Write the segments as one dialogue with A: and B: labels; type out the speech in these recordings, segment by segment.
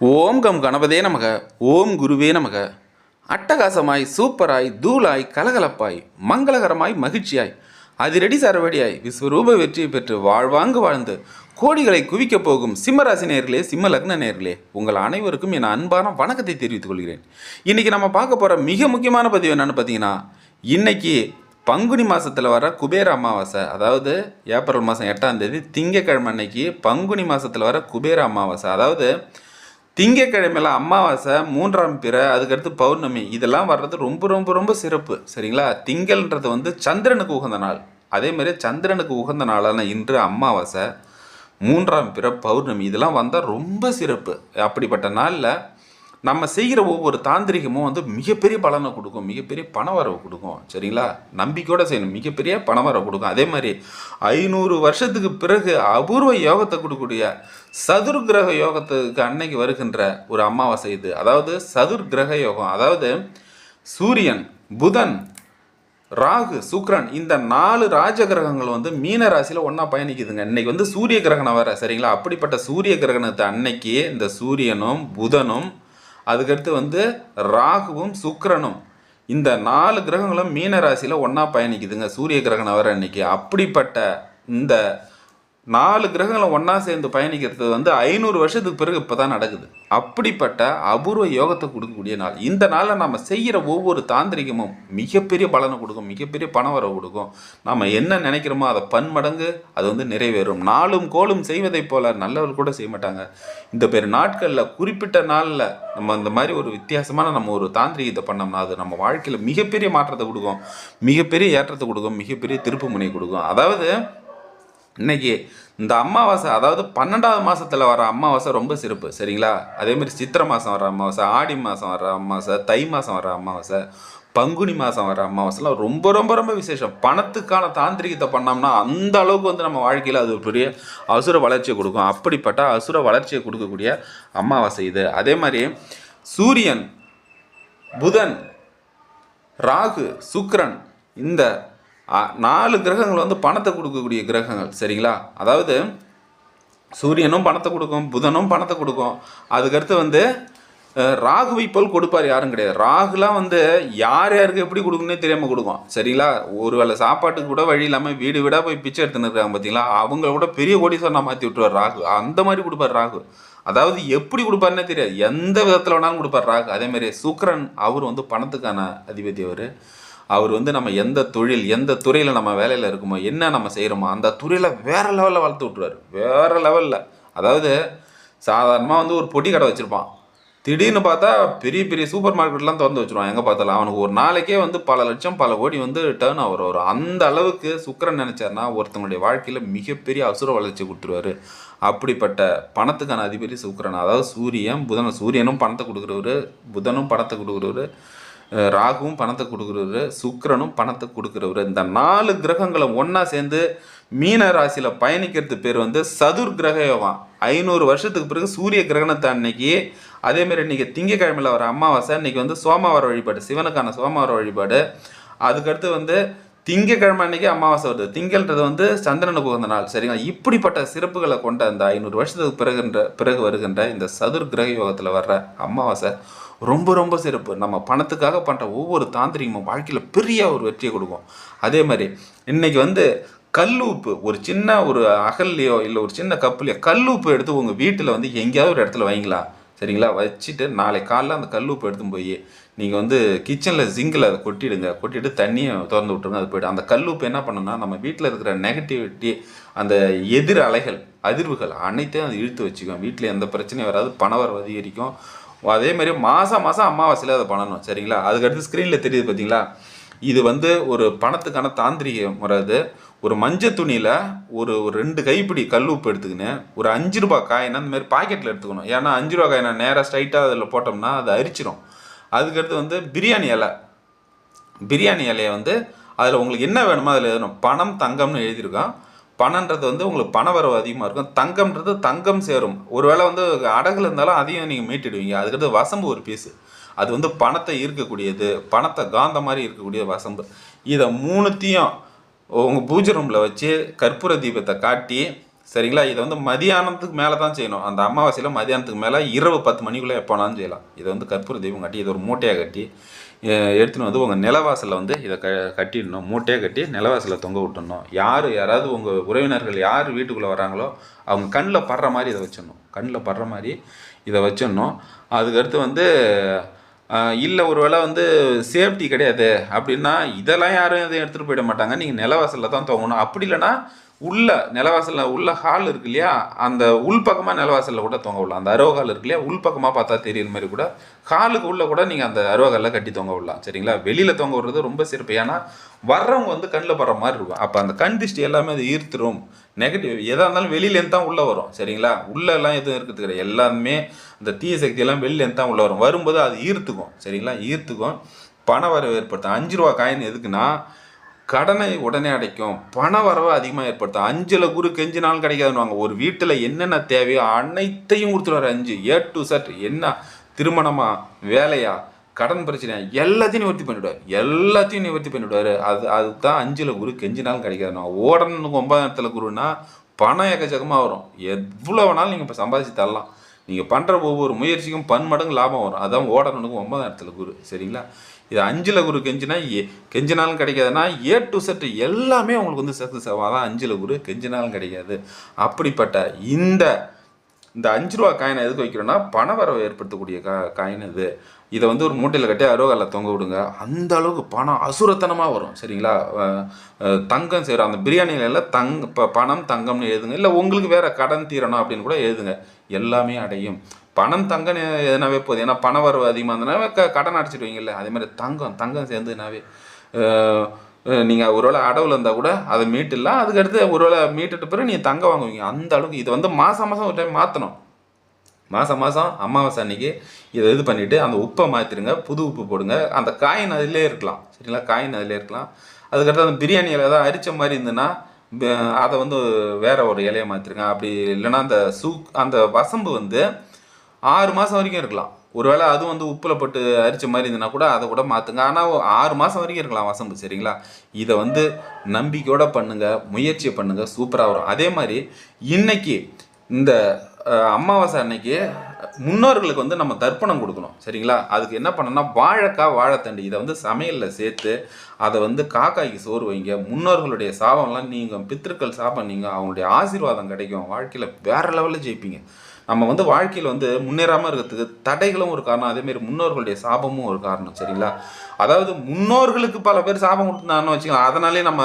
A: ஓம் come கணபதே நமக ஓம் குருவே நமக. அட்டகாசமாய் சூப்பராய் தூளாய் கலகலப்பாய் மங்களகரமாய் மகிழ்ச்சியாய் அதிரடி சரவடியாய் விஸ்வரூப வெற்றியை பெற்று வாழ்வாங்கு வாழ்ந்து கோடிகளை குவிக்கப் போகும் சிம்மராசி நேர்களே சிம்ம லக்ன நேர்களே உங்கள் அனைவருக்கும் என் அன்பான வணக்கத்தை தெரிவித்துக் கொள்கிறேன். இன்றைக்கி நம்ம பார்க்க போகிற மிக முக்கியமான பதிவு என்னென்னு பார்த்தீங்கன்னா இன்னைக்கு பங்குனி மாதத்தில் வர குபேர அமாவாசை அதாவது ஏப்ரல் மாதம் எட்டாம் தேதி திங்கக்கிழமை அன்னைக்கு பங்குனி மாதத்தில் வர குபேர அமாவாசை. அதாவது திங்கக்கிழமையில் அமாவாசை மூன்றாம் பிற அதுக்கடுத்து பௌர்ணமி இதெல்லாம் வர்றது ரொம்ப ரொம்ப ரொம்ப சிறப்பு. சரிங்களா? திங்கள்ன்றது வந்து சந்திரனுக்கு உகந்த நாள். அதே மாதிரி சந்திரனுக்கு உகந்த நாளான இன்று அமாவாசை மூன்றாம் பிற பௌர்ணமி இதெல்லாம் வந்தால் ரொம்ப சிறப்பு. அப்படிப்பட்ட நாளில் நம்ம செய்கிற ஒவ்வொரு தாந்திரிகமும் வந்து மிகப்பெரிய பலனை கொடுக்கும் மிகப்பெரிய பண வரவு கொடுக்கும். சரிங்களா? நம்பிக்கையோட செய்யணும். மிகப்பெரிய பண வரவு கொடுக்கும். அதே மாதிரி ஐநூறு வருஷத்துக்கு பிறகு அபூர்வ யோகத்தை கொடுக்கக்கூடிய சதுர் கிரக யோகத்துக்கு அன்னைக்கு வருகின்ற ஒரு அமாவாசை இது. அதாவது சதுர் கிரக யோகம். அதாவது சூரியன் புதன் ராகு சுக்ரன் இந்த நாலு ராஜ கிரகங்கள் வந்து மீன ராசியில் ஒன்றா பயணிக்குதுங்க. இன்னைக்கு வந்து சூரிய கிரகணம் வர சரிங்களா? அப்படிப்பட்ட சூரிய கிரகணத்தை அன்னைக்கு இந்த சூரியனும் புதனும் அதுக்கடுத்து வந்து ராகுவும் சுக்கரனும். இந்த நாலு கிரகங்களும் மீன ராசியில் ஒன்றா பயணிக்குதுங்க. சூரிய கிரகணம் வர அன்னைக்கு. அப்படிப்பட்ட இந்த நாலு கிரகங்களும் ஒன்றா சேர்ந்து பயணிக்கிறது வந்து ஐநூறு வருஷத்துக்கு பிறகு இப்போ தான் நடக்குது. அப்படிப்பட்ட அபூர்வ யோகத்தை கொடுக்கக்கூடிய நாள். இந்த நாளில் நம்ம செய்கிற ஒவ்வொரு தாந்திரிகமும் மிகப்பெரிய பலனை கொடுக்கும் மிகப்பெரிய பண வரவு கொடுக்கும். நம்ம என்ன நினைக்கிறோமோ அதை பன்மடங்கு அது வந்து நிறைவேறும். நாளும் கோலும் செய்வதைப் போல நல்லவர் கூட செய்ய மாட்டாங்க. இந்த பேர் நாட்களில் குறிப்பிட்ட நாளில் நம்ம இந்த மாதிரி ஒரு வித்தியாசமான நம்ம ஒரு தாந்திரிகத்தை பண்ணோம்னா அது நம்ம வாழ்க்கையில் மிகப்பெரிய மாற்றத்தை கொடுக்கும். மிகப்பெரிய ஏற்றத்தை கொடுக்கும் மிகப்பெரிய திருப்பு முனை கொடுக்கும். அதாவது இன்னைக்கு இந்த அமாவாசை அதாவது பன்னெண்டாவது மாதத்தில் வர அமாவாசை ரொம்ப சிறப்பு சரிங்களா? அதேமாதிரி சித்திரை மாதம் வர அமாவாசை ஆடி மாதம் வர அமாவாசை தை மாதம் வர அமாவாசை பங்குனி மாதம் வர அமாவாசைலாம் ரொம்ப ரொம்ப ரொம்ப விசேஷம். பணத்துக்கான தாந்திரிகத்தை பண்ணோம்னா அந்த அளவுக்கு வந்து நம்ம வாழ்க்கையில் அது ஒரு பெரிய அசுர வளர்ச்சியை கொடுக்கும். அப்படிப்பட்ட அசுர வளர்ச்சியை கொடுக்கக்கூடிய அமாவாசை இது. அதே மாதிரி சூரியன் புதன் ராகு சுக்ரன் இந்த நாலு கிரகங்கள் வந்து பணத்தை கொடுக்கக்கூடிய கிரகங்கள் சரிங்களா? அதாவது சூரியனும் பணத்தை கொடுக்கும் புதனும் பணத்தை கொடுக்கும். அதுக்கடுத்து வந்து ராகுவை போல் கொடுப்பார் யாரும் கிடையாது. ராகுலாம் வந்து யார் யாருக்கு எப்படி கொடுக்கணும்னே தெரியாமல் கொடுக்கும் சரிங்களா? ஒரு வேளை சாப்பாட்டுக்கு கூட வழி இல்லாமல் வீடு வீடாக போய் பிச்சை எடுத்துன்னு இருக்காங்க பார்த்தீங்களா அவங்கள கூட பெரிய கோடீஸ்வரனாக மாற்றி விட்டுருவார் ராகு. அந்த மாதிரி கொடுப்பார் ராகு. அதாவது எப்படி கொடுப்பாருன்னே தெரியாது. எந்த விதத்தில் வேணாலும் கொடுப்பார் ராகு. அதே மாதிரி அவர் வந்து பணத்துக்கான அதிபதி அவர். அவர் வந்து நம்ம எந்த தொழில் எந்த துறையில் நம்ம வேலையில் இருக்குமோ என்ன நம்ம செய்கிறோமோ அந்த துறையில் வேறு லெவலில் வளர்த்து விட்ருவார் வேறு லெவலில். அதாவது சாதாரணமாக வந்து ஒரு பொட்டி கடை வச்சுருப்பான். திடீர்னு பார்த்தா பெரிய பெரிய சூப்பர் மார்க்கெட்லாம் திறந்து வச்சுருவான். எங்கே பார்த்தாலும் அவனுக்கு ஒரு நாளைக்கே வந்து பல லட்சம் பல கோடி வந்து டேர்ன் ஓவர் வரும் அந்த அளவுக்கு சுக்கரன் நினச்சார்னா ஒருத்தவங்களுடைய வாழ்க்கையில் மிகப்பெரிய அசுர வளர்ச்சி கொடுத்துருவாரு. அப்படிப்பட்ட பணத்துக்கான அதிபதி சுக்கரன். அதாவது சூரியன் புதன் சூரியனும் பணத்தை கொடுக்குறவரு புதனும் பணத்தை கொடுக்குறவரு. ராகுவும் பணத்தை கொடுக்குறவரு சுக்கிரனும் பணத்தை கொடுக்குறவரு. இந்த நாலு கிரகங்களும் ஒன்றா சேர்ந்து மீன ராசியில் பயணிக்கிறது பேர் வந்து சதுர் கிரக யோகம் ஐநூறு வருஷத்துக்கு பிறகு சூரிய கிரகணத்தை அன்னைக்கு அதேமாரி இன்றைக்கி திங்கக்கிழமையில் வர அமாவாசை இன்னைக்கு வந்து சோமவார வழிபாடு சிவனுக்கான சோமவார வழிபாடு. அதுக்கடுத்து வந்து திங்கக்கிழமை அன்னைக்கு அமாவாசை வருது. திங்கள்ன்றது வந்து சந்திரனுக்கு உகந்த நாள் சரிங்களா? இப்படிப்பட்ட சிறப்புகளை கொண்ட அந்த ஐநூறு வருஷத்துக்கு பிறகுன்ற பிறகு வருகின்ற இந்த சதுர் கிரக யோகத்தில் வர்ற அமாவாசை ரொம்ப ரொம்ப சிறப்பு. நம்ம பணத்துக்காக பண்ணுற ஒவ்வொரு தாந்திரிகமும் வாழ்க்கையில் பெரிய ஒரு வெற்றியை கொடுக்கும். அதே மாதிரி இன்றைக்கி வந்து கல் உப்பு ஒரு சின்ன ஒரு அகல்லையோ இல்லை ஒரு சின்ன கப்புலையோ கல் உப்பு எடுத்து உங்கள் வீட்டில் வந்து எங்கேயாவது ஒரு இடத்துல வைங்களா? சரிங்களா? வச்சுட்டு நாளை காலைல அந்த கல் உப்பு எடுத்து போய் நீங்கள் வந்து கிச்சனில் ஜிங்கில் அதை கொட்டிடுங்க. கொட்டிட்டு தண்ணியை திறந்து விட்டுருங்க அது போய்ட்டு அந்த கல் உப்பு என்ன பண்ணுன்னா நம்ம வீட்டில் இருக்கிற நெகட்டிவிட்டி அந்த எதிர் அலைகள் அதிர்வுகள் அனைத்தையும் அது இழுத்து வச்சுக்கும். வீட்டில் எந்த பிரச்சனையும் வராது. பணவரவு அதிகரிக்கும். அதே மாதிரி மாதம் மாதம் அமாவாசையில் அதை பண்ணணும். சரிங்களா? அதுக்கடுத்து ஸ்க்ரீனில் தெரியுது பார்த்தீங்களா இது வந்து ஒரு பணத்துக்கான தாந்திரிக முறை அது. ஒரு மஞ்சள் துணியில் ஒரு ஒரு ரெண்டு கைப்பிடி கல் உப்பு எடுத்துக்கின்னு ஒரு அஞ்சு ரூபா காயினா அந்த மாதிரி பாக்கெட்டில் எடுத்துக்கணும். ஏன்னா அஞ்சு ரூபா காயினா நேராக ஸ்ட்ரைட்டாக அதில் போட்டோம்னா அது அரிச்சிடும் அதுக்கடுத்து வந்து பிரியாணி இலை. பிரியாணி இலையை வந்து அதில் உங்களுக்கு என்ன வேணுமோ அதில் எழுதணும். பணம் தங்கம்னு எழுதியிருக்கோம். பணன்றது வந்து உங்களுக்கு பண வரவு அதிகமாக இருக்கும். தங்கம்ன்றது தங்கம் சேரும். ஒருவேளை வந்து அடகுல இருந்தாலும் அதையும் நீங்கள் மீட்டிடுவீங்க. அதுக்கடுத்து வசம்பு ஒரு பீஸு அது வந்து பணத்தை ஈர்க்கக்கூடியது. பணத்தை காந்த மாதிரி இருக்கக்கூடிய வசம்பு. இதை மூணுத்தையும் உங்கள் பூஜை ரூமில் வச்சு கற்பூர தீபத்தை காட்டி சரிங்களா? இதை வந்து மதியானத்துக்கு மேலே தான் செய்யணும். அந்த அமாவாசையில் மதியானத்துக்கு மேலே இரவு பத்து மணிக்குள்ளே எப்போனாலும் செய்யலாம். இதை வந்து கற்பூர தீபம் கட்டி இதை ஒரு மூட்டையாக கட்டி எடுத்துன்னு வந்து உங்கள் நிலவாசலில் வந்து இதை க கட்டிடணும். மூட்டையாக கட்டி நிலவாசலில் தொங்க விட்டுடணும். யார் யாராவது உங்கள் உறவினர்கள் யார் வீட்டுக்குள்ளே வராங்களோ அவங்க கண்ணில் படுற மாதிரி இதை வச்சிடணும். கண்ணில் படுற மாதிரி இதை வச்சிடணும். அதுக்கடுத்து வந்து இல்லை ஒரு வேளை வந்து சேஃப்டி கிடையாது அப்படின்னா இதெல்லாம் யாரும் எதுவும் எடுத்துகிட்டு போயிட மாட்டாங்க. நீங்கள் நிலவாசலில் தான் தொங்கணும். அப்படி இல்லைன்னா உள்ள நிலவாசலில் உள்ள ஹால் இருக்கு இல்லையா? அந்த உள்பக்கமாக நிலவாசலில் கூட தொங்க விடலாம். அந்த அருவகால் இருக்கு இல்லையா? உள்பக்கமாக பார்த்தா தெரியுற மாதிரி கூட ஹாலுக்கு உள்ளே கூட நீங்கள் அந்த அருவ கட்டி தொங்க விடலாம். சரிங்களா? வெளியில் தொங்க விடுறது ரொம்ப சிறப்பு. ஏன்னா வர்றவங்க வந்து கண்ணில் படுற மாதிரி இருக்கும். அப்போ அந்த கண் திஷ்டி எல்லாமே அது ஈர்த்துரும். நெகட்டிவ் எதாக இருந்தாலும் வெளியிலேருந்து தான் உள்ளே வரும். சரிங்களா? உள்ளெல்லாம் எதுவும் இருக்கிறது கிடையாது. எல்லாமே அந்த தீய சக்தியெல்லாம் வெளியிலேருந்து தான் உள்ளே வரும். வரும்போது அது ஈர்த்துக்கும். சரிங்களா? ஈர்த்துக்கும். பண வரவு ஏற்படுத்தும். அஞ்சு ரூபா காயின் எதுக்குன்னா கடனை உடனே அடைக்கும். பண வரவை அதிகமாக ஏற்படுத்தும். அஞ்சில் குரு கெஞ்சு நாள் கிடைக்காதுன்னுவாங்க. ஒரு வீட்டில் என்னென்ன தேவையோ அனைத்தையும் கொடுத்துருவாரு அஞ்சு. ஏ டு சட் என்ன திருமணமா வேலையா கடன் பிரச்சனையா எல்லாத்தையும் நிவர்த்தி பண்ணிவிடுவார் எல்லாத்தையும் நிவர்த்தி பண்ணிவிடுவார் அது அதுதான் அஞ்சில் குரு கெஞ்சு நாள் கிடைக்காதுன்னா ஓடணுக்கு ஒன்பதாயிரத்துல குருன்னா பணம் எக்கச்சக்கமாக வரும். எவ்வளோ வேணாலும் நீங்கள் இப்போ சம்பாதிச்சு தரலாம். நீங்கள் பண்ணுற ஒவ்வொரு முயற்சிக்கும் பன்மடங்கு லாபம் வரும். அதான் ஓடணுக்கு இடத்துல குரு. சரிங்களா? இது அஞ்சில் குரு கெஞ்சினா ஏ கெஞ்சினாலும் கிடைக்காதுன்னா ஏ டு செட் எல்லாமே உங்களுக்கு வந்து சக்ஸஸ் ஆகும் அதான் அஞ்சில் குரு கெஞ்சினாலும் கிடைக்காது. அப்படிப்பட்ட இந்த இந்த அஞ்சு ரூபா காயினை எதுக்கு வைக்கிறோன்னா பணவரவை ஏற்படுத்தக்கூடிய கா காயின் இது. இதை வந்து ஒரு மூட்டையில் கட்டி அருவகாலில் தொங்க விடுங்க. அந்த அளவுக்கு பணம் அசுரத்தனமாக வரும். சரிங்களா? தங்கம் செய்கிறோம் அந்த பிரியாணியில எல்லாம் தங் இப்போ பணம் தங்கம்னு எழுதுங்க. இல்லை உங்களுக்கு வேறு கடன் தீரணும் அப்படின்னு கூட எழுதுங்க. எல்லாமே அடையும். பணம் தங்கம்னு எதுனாவே போதும். ஏன்னா பண வரவு அதிகமாக இருந்ததுனாவே க கடன் அடைச்சிடுவீங்கல்ல அதே மாதிரி தங்கம் தங்கம் சேர்ந்துனாவே நீங்கள் ஒருவேளை அடவில் இருந்தால் கூட அதை மீட்டிடலாம். அதுக்கடுத்து ஒருவேளை மீட்டுட்டு பிறகு நீங்கள் தங்கம் வாங்குவீங்க. அந்த அளவுக்கு இது வந்து மாதம் மாதம் ஒரு டைம் மாற்றணும் மாதம் மாதம் அமாவாசை அன்னைக்கு இதை இது பண்ணிவிட்டு அந்த உப்பை மாற்றிடுங்க புது உப்பு போடுங்க. அந்த காயின் அதிலே இருக்கலாம். சரிங்களா? காயின் அதிலே இருக்கலாம். அதுக்கடுத்து அந்த பிரியாணியில் ஏதாவது அரித்த மாதிரி இருந்ததுன்னா அதை வந்து வேற ஒரு இலையை மாற்றிருங்க அப்படி இல்லைன்னா அந்த சூ அந்த வசம்பு வந்து ஆறு மாதம் வரைக்கும் இருக்கலாம். ஒருவேளை அது வந்து உப்பில் போட்டு அரிச்ச மாதிரி இருந்ததுன்னா கூட அதை கூட மாற்றுங்க ஆனால் ஆறு மாதம் வரைக்கும் இருக்கலாம் வசம்பு சரிங்களா? இதை வந்து நம்பிக்கையோட பண்ணுங்கள் முயற்சியை பண்ணுங்கள் சூப்பராக வரும். அதே மாதிரி இன்றைக்கி இந்த அமாவாசை அன்னைக்கு முன்னோர்களுக்கு வந்து நம்ம தர்ப்பணம் கொடுக்கணும். சரிங்களா? அதுக்கு என்ன பண்ணோம்னா வாழைக்காய் வாழைத்தண்டு இதை வந்து சமையலில் சேர்த்து அதை வந்து காக்காய்க்கு சோறு வைங்க. முன்னோர்களுடைய சாபம்லாம் நீங்கள் பித்திருக்கள் சாபம் நீங்கள் அவங்களுடைய ஆசீர்வாதம் கிடைக்கும். வாழ்க்கையில் வேற லெவலில் ஜெயிப்பீங்க. நம்ம வந்து வாழ்க்கையில் வந்து முன்னேறாமல் இருக்கிறதுக்கு தடைகளும் ஒரு காரணம். அதேமாரி முன்னோர்களுடைய சாபமும் ஒரு காரணம். சரிங்களா? அதாவது முன்னோர்களுக்கு பல பேர் சாபம் கொடுத்துருந்தாங்கன்னு வச்சுக்கலாம் அதனாலே நம்ம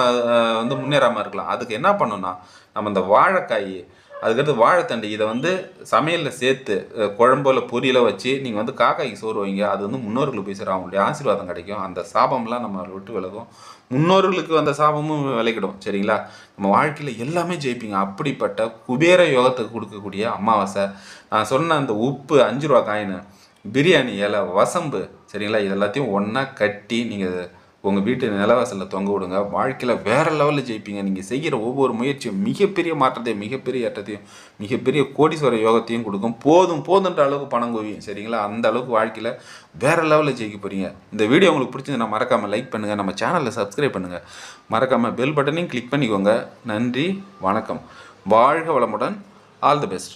A: வந்து முன்னேறாமல் இருக்கலாம். அதுக்கு என்ன பண்ணோம்னா நம்ம இந்த வாழைக்காய் அதுக்கடுத்து வாழைத்தண்டு. இதை வந்து சமையலில் சேர்த்து குழம்போல குழம்புல பொரியல வச்சு நீங்கள் வந்து காக்காய்க்கு சோறு வைங்க. அது வந்து முன்னோர்களுக்கு போய் சேரும். அவங்களுடைய ஆசீர்வாதம் கிடைக்கும். அந்த சாபம்லாம் நம்ம விட்டு விலகும். முன்னோர்களுக்கு அந்த சாபமும் விளைக்கிடும் சரிங்களா? நம்ம வாழ்க்கையில் எல்லாமே ஜெயிப்பீங்க. அப்படிப்பட்ட குபேர யோகத்துக்கு கொடுக்கக்கூடிய அமாவாசை. நான் சொன்ன அந்த உப்பு அஞ்சு ரூபா காயின் பிரியாணி இலை வசம்பு சரிங்களா? இது எல்லாத்தையும் ஒன்றா கட்டி நீங்கள் உங்கள் வீட்டு நிலவாசலில் தொங்க விடுங்க. வாழ்க்கையில் வேறு லெவலில் ஜெயிப்பீங்க. நீங்கள் செய்கிற ஒவ்வொரு முயற்சியும் மிகப்பெரிய மாற்றத்தையும் மிகப்பெரிய ஏற்றத்தையும் மிகப்பெரிய கோடீஸ்வர யோகத்தையும் கொடுக்கும். போதும் போதுன்ற அளவுக்கு பணம் குவியும். சரிங்களா? அந்த அளவுக்கு வாழ்க்கையில் வேற லெவலில் ஜெயிக்க போகிறீங்க இந்த வீடியோ உங்களுக்கு பிடிச்சிருந்தா மறக்காமல் லைக் பண்ணுங்கள் நம்ம சேனலில் சப்ஸ்கிரைப் பண்ணுங்கள் மறக்காமல் பெல் பட்டனையும் கிளிக் பண்ணிக்கோங்க. நன்றி வணக்கம். வாழ்க வளமுடன். All the best